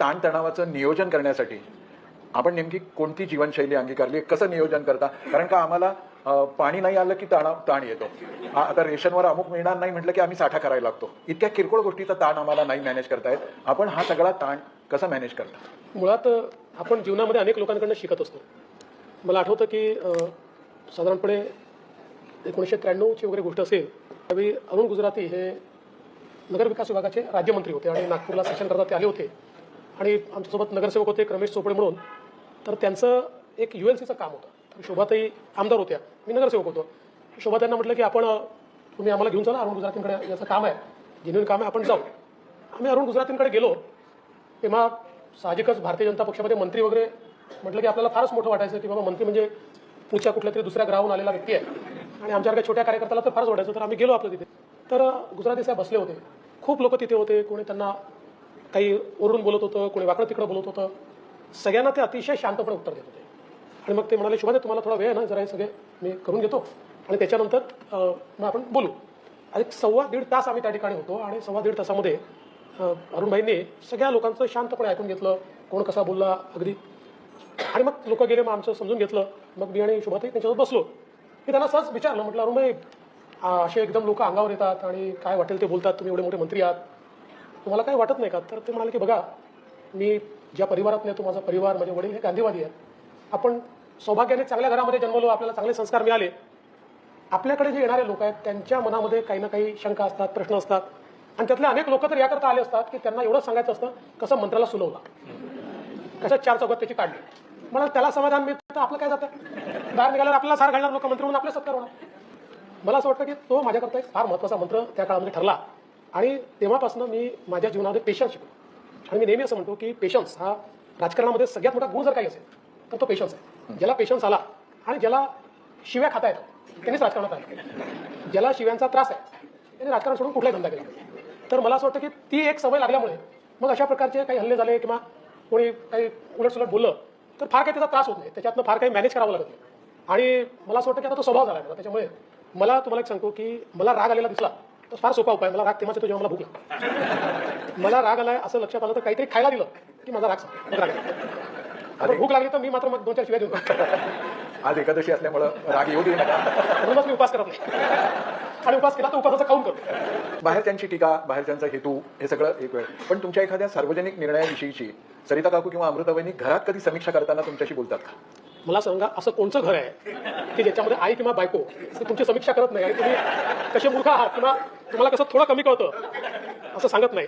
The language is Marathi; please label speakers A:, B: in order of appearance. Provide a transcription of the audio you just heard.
A: ताणतणावाचं नियोजन करण्यासाठी आपण नेमकी कोणती जीवनशैली अंगीकारली कसं नियोजन करता? कारण का आम्हाला पाणी नाही आलं की ताणा ताण येतो. आता रेशनवर अमुक मिळणार नाही म्हटलं की आम्ही साठा करायला लागतो. इतक्या किरकोळ गोष्टीचा ताण आम्हाला नाही मॅनेज करता येत. आपण हा सगळा ताण कसा मॅनेज करता?
B: मुळात आपण जीवनामध्ये अनेक लोकांकडनं शिकत असतो. मला आठवतं की साधारणपणे एकोणीसशे त्र्याण्णवची वगैरे गोष्ट असेल त्यावेळी अरुण गुजराती हे नगरविकास विभागाचे राज्यमंत्री होते आणि नागपूरला सेशन करता ते आले होते. आणि आमच्यासोबत नगरसेवक होते क्रमेश रमेश चोपडे म्हणून. तर त्यांचं एक यू एल सीचं काम होतं. तर शोभाताई आमदार होत्या. मी नगरसेवक होतो. शोभाताईंना म्हटलं की आपण तुम्ही आम्हाला घेऊन चला अरुण गुजरातींकडे. याचं काम आहे. जेन्युन काम आहे. आपण जाऊ. आम्ही अरुण गुजरातींकडे गेलो. तेव्हा साहजिकच भारतीय जनता पक्षामध्ये मंत्री वगैरे म्हटलं की आपल्याला फारच मोठं वाटायचं की बाबा मंत्री म्हणजे पुढच्या कुठल्या तरी दुसऱ्या ग्राहून आलेला व्यक्ती आहे. आणि आमच्यासारख्या छोट्या कार्यकर्त्याला तर फारच वाटायचं. तर आम्ही गेलो आपलं तिथे. तर गुजराती साहेब बसले होते. खूप लोक तिथे होते. कोणी त्यांना काही ओरडून बोलत होतं कोणी वाकडं तिकडं बोलत होतं. सगळ्यांना ते अतिशय शांतपणे उत्तर देत होते. आणि मग ते म्हणाले शुभाने तुम्हाला थोडा वेळ आहे ना जरा हे सगळे मी करून घेतो. आणि त्याच्यानंतर मग आपण बोलू. आणि सव्वा दीड तास आम्ही त्या ठिकाणी होतो आणि सव्वा दीड तासामध्ये अरुणभाईंनी सगळ्या लोकांचं शांतपणे ऐकून घेतलं. कोण कसा बोलला अगदी. आणि मग लोक गेले मग आमचं समजून घेतलं. मग मी आणि शुभाताई त्यांच्यासोबत बसलो. मी त्यांना सहज विचारलं म्हटलं अरुणभाई असे एकदम लोक अंगावर येतात आणि काय वाटेल ते बोलतात तुम्ही एवढे मोठे मंत्री आहात. तुम्हाला काही वाटत नाही का? तर ते म्हणाले की बघा मी ज्या परिवारात नेतो माझा परिवार माझे वडील हे गांधीवादी आहेत. आपण सौभाग्याने चांगल्या घरामध्ये जन्मलो आपल्याला चांगले संस्कार मिळाले. आपल्याकडे जे येणारे लोक आहेत त्यांच्या मनामध्ये काही ना काही शंका असतात प्रश्न असतात. आणि त्यातले अनेक लोक तर याकरता आले असतात की त्यांना एवढं सांगायचं असतं कसं मंत्र्याला सुलवला कसं चार चौकात त्याची काढली? मला त्याला समाधान मिळतं तर आपलं काय जातं? बाहेर निघाल्यावर आपल्याला सार घालणार लोक मंत्र म्हणून आपले सत्कार होणार. मला असं वाटतं की तो माझ्याकरता एक फार महत्त्वाचा मंत्र त्या काळामध्ये ठरला. आणि तेव्हापासून मी माझ्या जीवनामध्ये पेशन्स शिकलो. आणि मी नेहमी असं म्हणतो की पेशन्स हा राजकारणामध्ये सगळ्यात मोठा गुण जर काही असेल तर तो पेशन्स आहे. ज्याला पेशन्स आला आणि ज्याला शिव्या खाता येतात त्यांनीच राजकारणात आलं ज्याला शिव्यांचा त्रास आहे त्यांनी राजकारण सोडून कुठलाही धंदा केला तर मला असं वाटतं की ती एक सवय लागल्यामुळे मग अशा प्रकारचे काही हल्ले झाले किंवा कोणी काही उलटसुलट बोललं तर फार काही त्याचा त्रास होत नाही. त्याच्यातनं फार काही मॅनेज करावं लागत नाही. आणि मला असं वाटतं की आता तो स्वभाव झाला आहे. त्याच्यामुळे मला तुम्हाला एक सांगतो की मला राग आलेला दिसला. तर फार सोपा उपाय. मला राग तेव्हाच येतो जेव्हा मला भूक लागते. मला राग आलाय असं लक्षात आलं तर काहीतरी खायला दिलं की माझा राग राग. आता भूक लागली तर मी मात्र मग दोन चार शिव्या देतो
A: आज एकादशी असल्यामुळं राग येऊ दे नका.
B: म्हणूनच मी उपास करत नाही. आणि उपास केला तर उपासाचा खाऊन करतो.
A: बाहेरच्यांची टीका बाहेरच्यांचा हेतू हे सगळं एक वेळ. पण तुमच्या एखाद्या सार्वजनिक निर्णयाविषयीची सरिता काकू किंवा अमृताबाईंनी घरात कधी समीक्षा करताना तुमच्याशी बोलतात का?
B: मला सांगा असं कोणचं घर आहे की ज्याच्यामध्ये आई किंवा बायको तुमची समीक्षा करत नाही आणि तुम्ही कसे मूर्ख आहात किंवा तुम्हाला कसं थोडं कमी कळतं? असं सांगत नाही.